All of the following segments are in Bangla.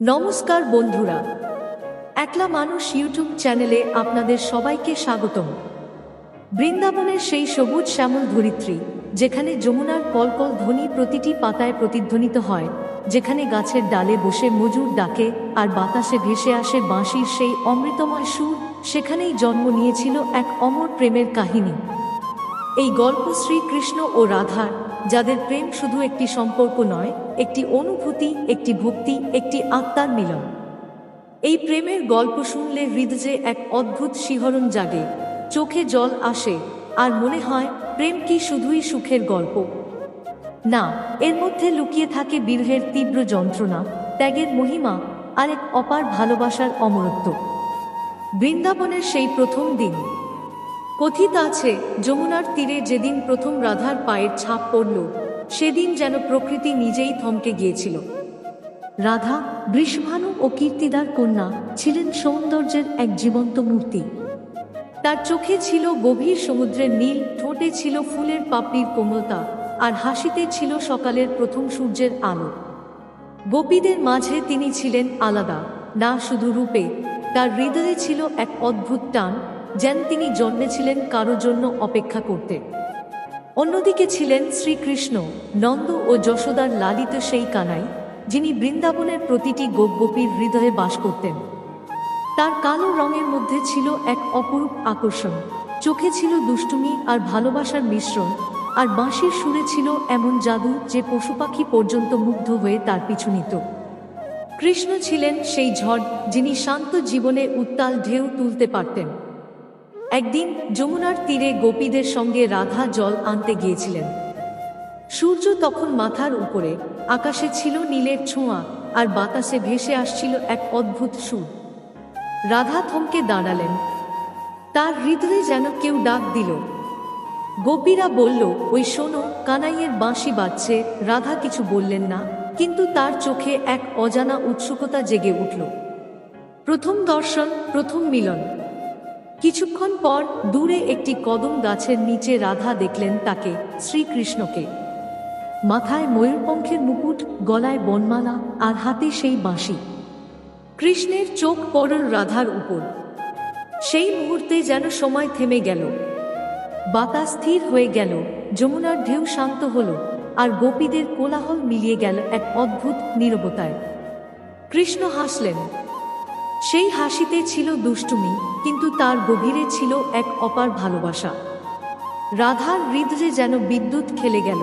নমস্কার বন্ধুরা। একলা মানুষ ইউটিউব চ্যানেলে আপনাদের সবাইকে স্বাগতম। বৃন্দাবনের সেই সবুজ শ্যামল ধরিত্রী, যেখানে যমুনার কলকল ধ্বনি প্রতিটি পাতায় প্রতিধ্বনিত হয়, যেখানে গাছের ডালে বসে মজুর ডাকে আর বাতাসে ভেসে আসে বাঁশির সেই অমৃতময় সুর, সেখানেই জন্ম নিয়েছিল এক অমর প্রেমের কাহিনী। এই গল্প শ্রীকৃষ্ণ ও রাধার যাদের প্রেম শুধু একটি সম্পর্ক নয়, একটি অনুভূতি, একটি ভক্তি, একটি আত্মার মিলন। এই প্রেমের গল্প শুনলে হৃদয়ে এক অদ্ভুত শিহরণ জাগে, চোখে জল আসে, আর মনে হয় প্রেম কি শুধুই সুখের গল্প। না, এর মধ্যে লুকিয়ে থাকে বিরহের তীব্র যন্ত্রণা, ত্যাগের মহিমা, আর এক অপার ভালোবাসার অমরত্ব। বৃন্দাবনের সেই প্রথম দিন কথিত আছে, যমুনার তীরে যেদিন প্রথম রাধার পায়ের ছাপ পড়ল, সেদিন যেন প্রকৃতি নিজেই থমকে গিয়েছিল। রাধা বৃষভানু ও কীর্তিদার কন্যা ছিলেন সৌন্দর্যের এক জীবন্ত মূর্তি। তার চোখে ছিল গভীর সমুদ্রের নীল, ঠোঁটে ছিল ফুলের পাপড়ির কোমলতা, আর হাসিতে ছিল সকালের প্রথম সূর্যের আলো। গোপীদের মাঝে তিনি ছিলেন আলাদা, না শুধু রূপে, তার হৃদয়ে ছিল এক অদ্ভুত টান যেন তিনি জন্মেছিলেন কারও জন্য অপেক্ষা করতে। অন্যদিকে ছিলেন শ্রীকৃষ্ণ, নন্দ ও যশোদার লালিত সেই কানাই, যিনি বৃন্দাবনের প্রতিটি গোপগোপীর হৃদয়ে বাস করতেন। তার কালো রঙের মধ্যে ছিল এক অপরূপ আকর্ষণ। চোখে ছিল দুষ্টুমি আর ভালোবাসার মিশ্রণ, আর বাঁশির সুরে ছিল এমন জাদু যে পশু পাখি পর্যন্ত মুগ্ধ হয়ে তার পিছু নিত। কৃষ্ণ ছিলেন সেই ঝড় যিনি শান্ত জীবনে উত্তাল ঢেউ তুলতে পারতেন। একদিন যমুনার তীরে গোপীদের সঙ্গে রাধা জল আনতে গিয়েছিলেন। সূর্য তখন মাথার উপরে, আকাশে ছিল নীলের ছোঁয়া আর বাতাসে ভেসে আসছিল এক অদ্ভুত সুর। রাধা থমকে দাঁড়ালেন। তার হৃদয়ে যেন কেউ ডাক দিল। গোপীরা বলল, ওই শোনো, কানাইয়ের বাঁশি বাজছে। রাধা কিছু বললেন না। কিন্তু তার চোখে এক অজানা উৎসুকতা জেগে উঠল। প্রথম দর্শন, প্রথম মিলন। কিছুক্ষণ পর দূরে একটি কদম গাছের নিচে রাধা দেখলেন তাকে, শ্রীকৃষ্ণকে। মাথায় ময়ূরপঙ্খের মুকুট, গলায় বনমালা আর হাতে সেই বাঁশি। কৃষ্ণের চোখ পড়ল রাধার উপর। সেই মুহূর্তে যেন সময় থেমে গেল। বাতাস স্থির হয়ে গেল, যমুনার ঢেউ শান্ত হল আর গোপীদের কোলাহল মিলিয়ে গেল এক অদ্ভুত নীরবতায়। কৃষ্ণ হাসলেন সেই হাসিতে ছিল দুষ্টুমি, কিন্তু তার গভীরে ছিল এক অপার ভালোবাসা। রাধার হৃদয়ে যেন বিদ্যুৎ খেলে গেল।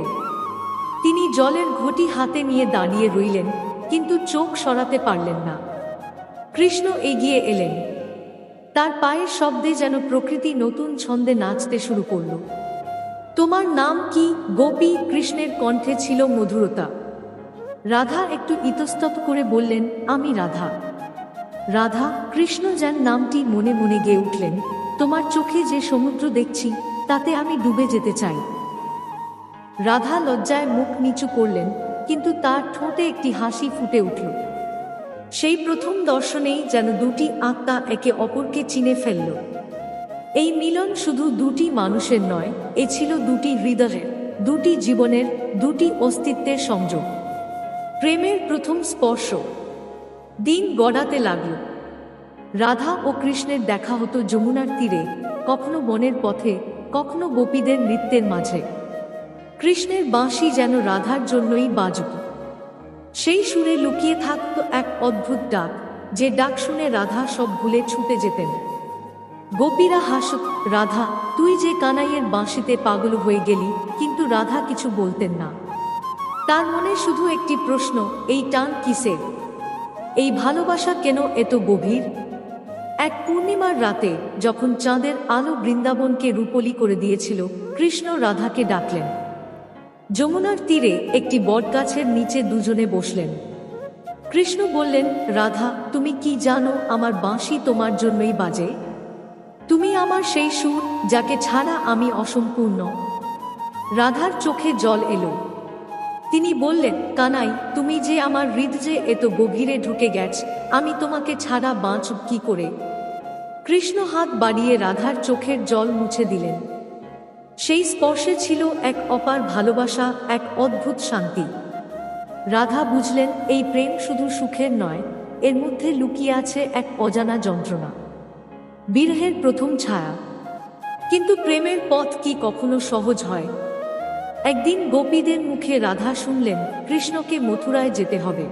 তিনি জলের ঘটি হাতে নিয়ে দাঁড়িয়ে রইলেন, কিন্তু চোখ সরাতে পারলেন না। কৃষ্ণ এগিয়ে এলেন। তার পায়ের শব্দে যেন প্রকৃতি নতুন ছন্দে নাচতে শুরু করল। তোমার নাম কি? গোপী কৃষ্ণের কণ্ঠে ছিল মধুরতা। রাধা একটু ইতস্তত করে বললেন, আমি রাধা। রাধা, কৃষ্ণ যেন নামটি মনে মনে গেয়ে উঠলেন, তোমার চোখে যে সমুদ্র দেখছি, তাতে আমি ডুবে যেতে চাই। রাধা লজ্জায় মুখ নিচু করলেন, কিন্তু তার ঠোঁটে একটি হাসি ফুটে উঠল। সেই প্রথম দর্শনেই যেন দুটি আত্মা একে অপরকে চিনে ফেলল। এই মিলন শুধু দুটি মানুষের নয়, এ ছিল দুটি হৃদয়ের, দুটি জীবনের, দুটি অস্তিত্বের সংযোগ। প্রেমের প্রথম স্পর্শ দিন গড়াতে লাগল। রাধা ও কৃষ্ণের দেখা হতো যমুনার তীরে, কখনো বনের পথে, কখনো গোপীদের নৃত্যের মাঝে। কৃষ্ণের বাঁশি যেন রাধার জন্যই বাজত সেই সুরে লুকিয়ে থাকত এক অদ্ভুত ডাক, যে ডাক শুনে রাধা সব ভুলে ছুটে যেতেন। গোপীরা হাসত রাধা, তুই যে কানাইয়ের বাঁশিতে পাগল হয়ে গেলি, কিন্তু রাধা কিছু বলতেন না। তার মনে শুধু একটি প্রশ্ন, এই টান কিসের? এই ভালোবাসা কেন এত গভীর? এক পূর্ণিমার রাতে যখন চাঁদের আলো বৃন্দাবনকে রূপলি করে দিয়েছিল, কৃষ্ণ রাধাকে ডাকলেন। যমুনার তীরে একটি বটগাছের নিচে দুজনে বসলেন। কৃষ্ণ বললেন, রাধা, তুমি কি জানো আমার বাঁশি তোমার জন্যই বাজে? তুমি আমার সেই সুর যাকে ছাড়া আমি অসম্পূর্ণ। রাধার চোখে জল এলো। তিনি বললেন, কানাই, তুমি যে আমার হৃদয়ে এত গভীরে ঢুকে গেছ, আমি তোমাকে ছাড়া বাঁচ কি করে? কৃষ্ণ হাত বাড়িয়ে রাধার চোখের জল মুছে দিলেন। সেই স্পর্শে ছিল এক অপার ভালোবাসা, এক অদ্ভুত শান্তি। রাধা বুঝলেন, এই প্রেম শুধু সুখের নয়, এর মধ্যে লুকিয়ে আছে এক অজানা যন্ত্রণা। বিরহের প্রথম ছায়া। কিন্তু প্রেমের পথ কি কখনো সহজ হয়? একদিন গোপীদের মুখে রাধা শুনলেন, কৃষ্ণকে মথুরায় যেতে হবে।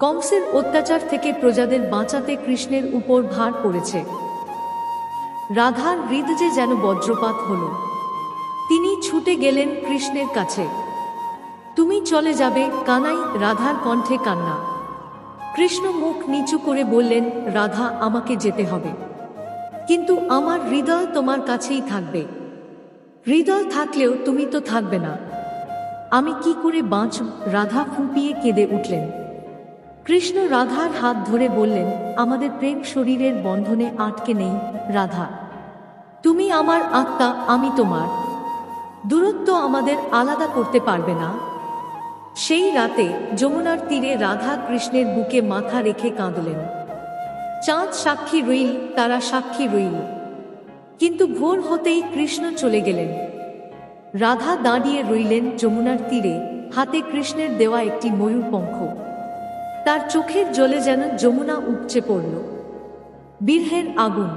কংসের অত্যাচার থেকে প্রজাদের বাঁচাতে কৃষ্ণের উপর ভার পড়েছে। রাধার হৃদয়ে যেন বজ্রপাত হল। তিনি ছুটে গেলেন কৃষ্ণের কাছে। তুমি চলে যাবে, কানাই, রাধার কণ্ঠে কান্না। কৃষ্ণ মুখ নিচু করে বললেন, রাধা, আমাকে যেতে হবে। কিন্তু আমার হৃদয় তোমার কাছেই থাকবে। হৃদয় থাকলেও তুমি তো থাকবে না। আমি কি করে বাঁচ? রাধা ফুঁপিয়ে কেঁদে উঠলেন। কৃষ্ণ রাধার হাত ধরে বললেন, আমাদের প্রেম শরীরের বন্ধনে আটকে নেই, রাধা। তুমি আমার আত্মা, আমি তোমার। দূরত্ব আমাদের আলাদা করতে পারবে না। সেই রাতে যমুনার তীরে রাধা কৃষ্ণের বুকে মাথা রেখে কাঁদলেন। চাঁদ সাক্ষী রইল, তারা সাক্ষী রইল। কিন্তু ভোর হতেই কৃষ্ণ চলে গেলেন। রাধা দাঁড়িয়ে রইলেন যমুনার তীরে, হাতে কৃষ্ণের দেওয়া একটি ময়ূরপঙ্খ তার চোখের জলে যেন যমুনা উপচে পড়ল। বীরহের আগুন।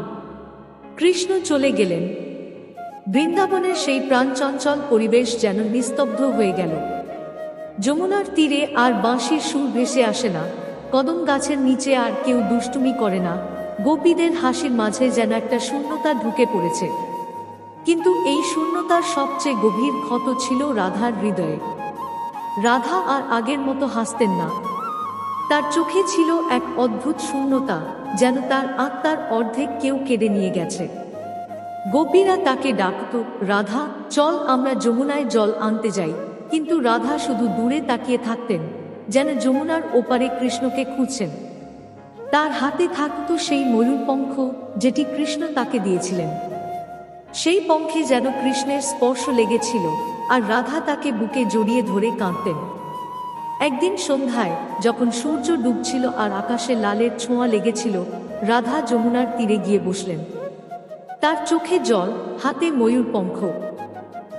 কৃষ্ণ চলে গেলেন। বৃন্দাবনের সেই প্রাণচঞ্চল পরিবেশ যেন নিস্তব্ধ হয়ে গেল। যমুনার তীরে আর বাঁশির সুর ভেসে আসে না, কদম গাছের নিচে আর কেউ দুষ্টুমি করে না গোপীদের হাসির মাঝে যেন একটা শূন্যতা ঢুকে পড়েছে। কিন্তু এই শূন্যতার সবচেয়ে গভীর ক্ষত ছিল রাধার হৃদয়ে। রাধা আর আগের মতো হাসতেন না। তার চোখে ছিল এক অদ্ভুত শূন্যতা, যেন তার আত্মার অর্ধেক কেউ কেড়ে নিয়ে গেছে। গোপীরা তাকে ডাকত, রাধা, চল আমরা যমুনায় জল আনতে যাই। কিন্তু রাধা শুধু দূরে তাকিয়ে থাকতেন, যেন যমুনার ওপারে কৃষ্ণকে খুঁজছেন। তার হাতে থাকত সেই ময়ূরপঙ্খ যেটি কৃষ্ণ তাকে দিয়েছিলেন। সেই পঙ্খে যেন কৃষ্ণের স্পর্শ লেগেছিল আর রাধা তাকে বুকে জড়িয়ে ধরে কাঁদতেন। একদিন সন্ধ্যায় যখন সূর্য ডুবছিল আর আকাশে লালের ছোঁয়া লেগেছিল, রাধা যমুনার তীরে গিয়ে বসলেন। তার চোখে জল, হাতে ময়ূরপঙ্খ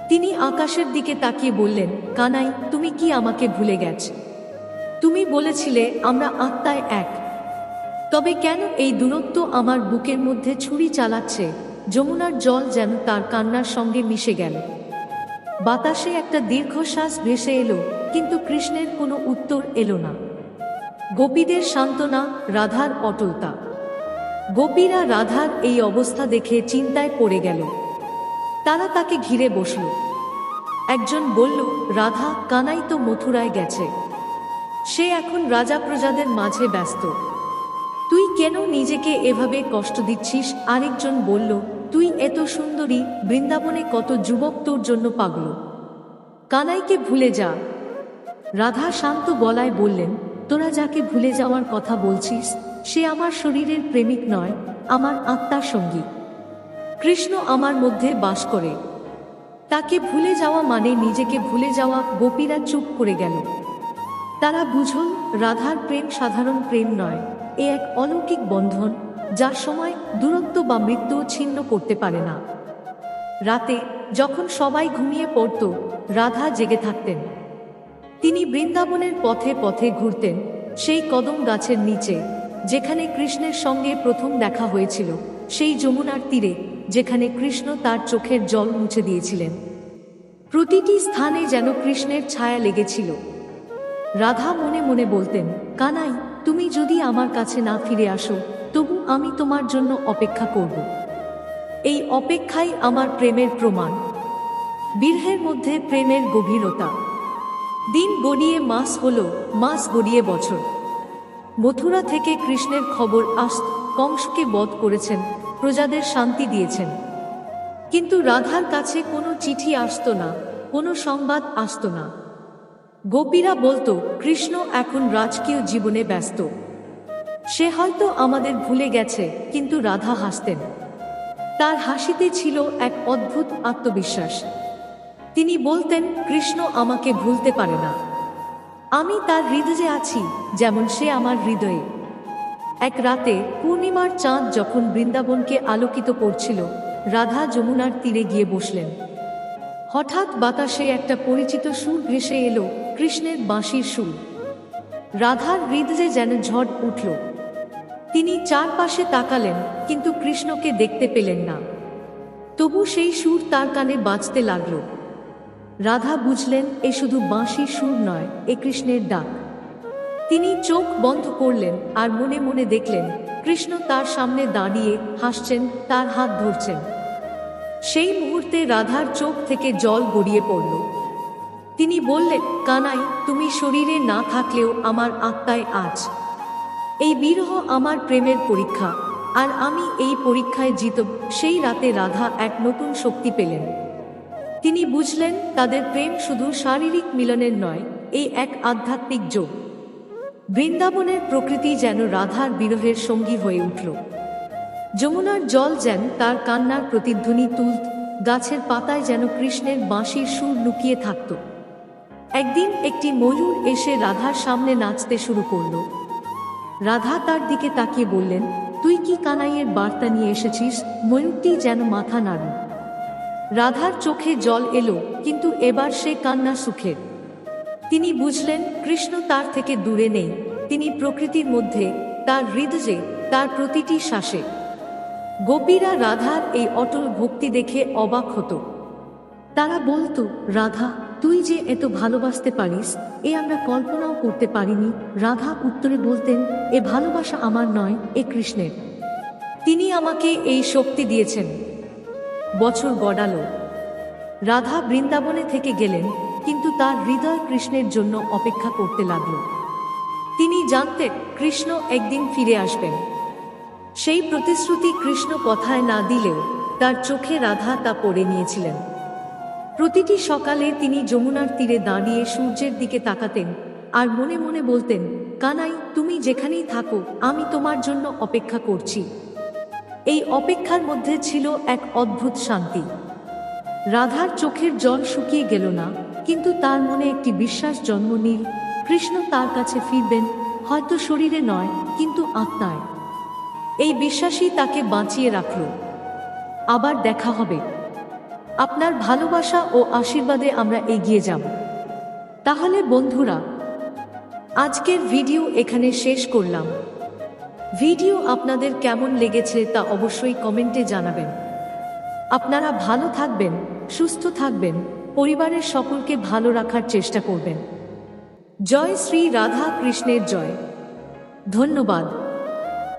তিনি আকাশের দিকে তাকিয়ে বললেন, কানাই, তুমি কি আমাকে ভুলে গেছ? তুমি বলেছিলে আমরা আত্মায় এক। তবে কেন এই দূরত্ব আমার বুকের মধ্যে ছুরি চালাচ্ছে? যমুনার জল যেন তার কান্নার সঙ্গে মিশে গেল। বাতাসে একটা দীর্ঘশ্বাস ভেসে এলো, কিন্তু কৃষ্ণের কোনো উত্তর এলো না। গোপীদের সান্ত্বনা, রাধার অটলতা। গোপীরা রাধার এই অবস্থা দেখে চিন্তায় পড়ে গেল। তারা তাকে ঘিরে বসল। একজন বলল, রাধা, কানাই তো মথুরায় গেছে। সে এখন রাজা প্রজাদের মাঝে ব্যস্ত। তুই কেন নিজেকে এভাবে কষ্ট দিচ্ছিস? আরেকজন বলল, তুই এত সুন্দরী, বৃন্দাবনে কত যুবক তোর জন্য পাগল। কানাইকে ভুলে যা। রাধা শান্ত গলায় বললেন, তোরা যাকে ভুলে যাওয়ার কথা বলছিস, সে আমার শরীরের প্রেমিক নয়, আমার আত্মার সঙ্গী। কৃষ্ণ আমার মধ্যে বাস করে। তাকে ভুলে যাওয়া মানে নিজেকে ভুলে যাওয়া গোপীরা চুপ করে গেল। তারা বুঝল, রাধার প্রেম সাধারণ প্রেম নয়। এ এক অলৌকিক বন্ধন যার সময় দূরত্ব বা মৃত্যু ছিন্ন করতে পারে না। রাতে যখন সবাই ঘুমিয়ে পড়ত, রাধা জেগে থাকতেন। তিনি বৃন্দাবনের পথে পথে ঘুরতেন সেই কদম গাছের নিচে, যেখানে কৃষ্ণের সঙ্গে প্রথম দেখা হয়েছিল, সেই যমুনার তীরে, যেখানে কৃষ্ণ তার চোখের জল মুছে দিয়েছিলেন। প্রতিটি স্থানে যেন কৃষ্ণের ছায়া লেগেছিল। রাধা মনে মনে বলতেন, কানাই তুমি যদি আমার কাছে না ফিরে আসো, তবু আমি তোমার জন্য অপেক্ষা করব। এই অপেক্ষাই আমার প্রেমের প্রমাণ। বিরহের মধ্যে প্রেমের গভীরতা। দিন গড়িয়ে মাস হল, মাস গড়িয়ে বছর। মথুরা থেকে কৃষ্ণের খবর আসত, কংসকে বধ করেছেন, প্রজাদের শান্তি দিয়েছেন। কিন্তু রাধার কাছে কোনো চিঠি আসত না, কোনো সংবাদ আসতো না। গোপীরা বলতো, কৃষ্ণ এখন রাজকীয় জীবনে ব্যস্ত। সে হয়তো আমাদের ভুলে গেছে, কিন্তু রাধা হাসতেন। তার হাসিতে ছিল এক অদ্ভুত আত্মবিশ্বাস। তিনি বলতেন, কৃষ্ণ আমাকে ভুলতে পারে না। আমি তার হৃদয়ে আছি, যেমন সে আমার হৃদয়ে। এক রাতে পূর্ণিমার চাঁদ যখন বৃন্দাবনকে আলোকিত করছিল, রাধা যমুনার তীরে গিয়ে বসলেন। হঠাৎ বাতাসে একটা পরিচিত সুর ভেসে এলো কৃষ্ণের বাঁশির সুর। রাধার হৃদয়ে যেন ঝড় উঠল। তিনি চারপাশে তাকালেন, কিন্তু কৃষ্ণকে দেখতে পেলেন না। তবু সেই সুর তার কানে বাজতে লাগল। রাধা বুঝলেন, এ শুধু বাঁশির সুর নয়, এ কৃষ্ণের ডাক। তিনি চোখ বন্ধ করলেন আর মনে মনে দেখলেন, কৃষ্ণ তার সামনে দাঁড়িয়ে হাসছেন, তার হাত ধরছেন। সেই মুহূর্তে রাধার চোখ থেকে জল গড়িয়ে পড়ল। তিনি বললেন, কানাই, তুমি শরীরে না থাকলেও আমার আত্মায় আজ। এই বিরহ আমার প্রেমের পরীক্ষা, আর আমি এই পরীক্ষায় জিতব সেই রাতে রাধা এক নতুন শক্তি পেলেন। তিনি বুঝলেন, তাদের প্রেম শুধু শারীরিক মিলনের নয়, এই এক আধ্যাত্মিক যোগ। বৃন্দাবনের প্রকৃতি যেন রাধার বিরহের সঙ্গী হয়ে উঠল। যমুনার জল যেন তার কান্নার প্রতিধ্বনি তুলত গাছের পাতায় যেন কৃষ্ণের বাঁশির সুর লুকিয়ে থাকত। একদিন একটি ময়ূর এসে রাধার সামনে নাচতে শুরু করল। রাধা তার দিকে তাকিয়ে বললেন, তুই কি কানাইয়ের বার্তা নিয়ে এসেছিস? ময়ূরটি যেন মাথা নাড়ল রাধার চোখে জল এলো, কিন্তু এবার সে কান্না সুখের। তিনি বুঝলেন, কৃষ্ণ তার থেকে দূরে নেই। তিনি প্রকৃতির মধ্যে, তার হৃদয়ে, তার প্রতিটি শ্বাসে। গোপীরা রাধার এই অটল ভক্তি দেখে অবাক হতো। তারা বলতো, রাধা তুই যে এত ভালোবাসতে পারিস, এ আমরা কল্পনাও করতে পারিনি। রাধা উত্তরে বলতেন, এ ভালোবাসা আমার নয়, এ কৃষ্ণের। তিনি আমাকে এই শক্তি দিয়েছেন। বছর গড়ালো। রাধা বৃন্দাবনে থেকে গেলেন, কিন্তু তার হৃদয় কৃষ্ণের জন্য অপেক্ষা করতে লাগল। তিনি জানতেন, কৃষ্ণ একদিন ফিরে আসবেন। সেই প্রতিশ্রুতি কৃষ্ণ কথায় না দিলেও তার চোখে রাধা তা পড়ে নিয়েছিলেন। প্রতিটি সকালে তিনি যমুনার তীরে দাঁড়িয়ে সূর্যের দিকে তাকাতেন আর মনে মনে বলতেন, কানাই, তুমি যেখানেই থাকো, আমি তোমার জন্য অপেক্ষা করছি। এই অপেক্ষার মধ্যে ছিল এক অদ্ভুত শান্তি। রাধার চোখের জল শুকিয়ে গেল না, কিন্তু তার মনে একটি বিশ্বাস জন্ম নিল, কৃষ্ণ তার কাছে ফিরবেন, হয়তো শরীরে নয়, কিন্তু আত্মায়। এই বিশ্বাসই তাকে বাঁচিয়ে রাখল। আবার দেখা হবে। আপনার ভালোবাসা ও আশীর্বাদে আমরা এগিয়ে যাব। তাহলে বন্ধুরা, আজকের ভিডিও এখানে শেষ করলাম। ভিডিও আপনাদের কেমন লেগেছে তা অবশ্যই কমেন্টে জানাবেন। আপনারা ভালো থাকবেন, সুস্থ থাকবেন, পরিবারের সকলকে ভালো রাখার চেষ্টা করবেন। জয় শ্রী রাধা কৃষ্ণের জয়। ধন্যবাদ।